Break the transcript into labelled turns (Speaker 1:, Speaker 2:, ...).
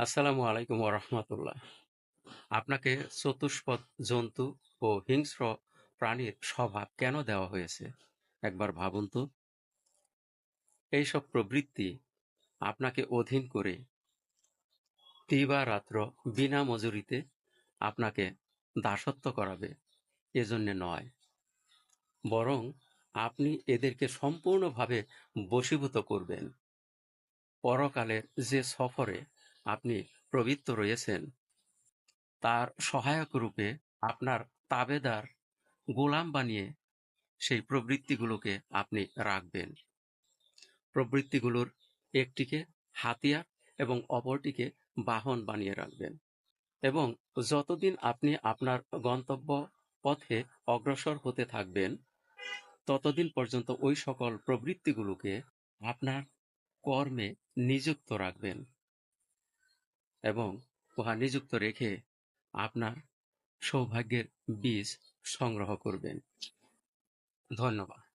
Speaker 1: আসসালামু আলাইকুম ওরহমতুল্লাহ আপনাকে চতুষ্পদ জন্তু ও হিংস্র প্রাণীর স্বভাব কেন দেওয়া হয়েছে? একবার ভাবুন তো। এইসব প্রবৃত্তি আপনাকে অধীন করে দিবারাত্র বিনা মজুরিতে আপনাকে দাসত্ব করাবে, এজন্যে নয়। বরং আপনি এদেরকে সম্পূর্ণভাবে বশীভূত করবেন। পরকালের যে সফরে আপনি প্রবৃত্ত রয়েছেন। তার সহায়ক রূপে আপনার তাবেদার গোলাম বানিয়ে সেই প্রবৃত্তিগুলোকে আপনি রাখবেন। প্রবৃত্তিগুলোর একটিকে হাতিয়ার এবং অপরটিকে বাহন বানিয়ে রাখবেন এবং যতদিন আপনি আপনার গন্তব্য পথে অগ্রসর হতে থাকবেন, ততদিন পর্যন্ত ওই সকল প্রবৃত্তিগুলোকে আপনার কর্মে নিযুক্ত রাখবেন। এবং উহা নিযুক্ত রেখে আপনার সৌভাগ্যের বীজ সংগ্রহ করবেন। ধন্যবাদ।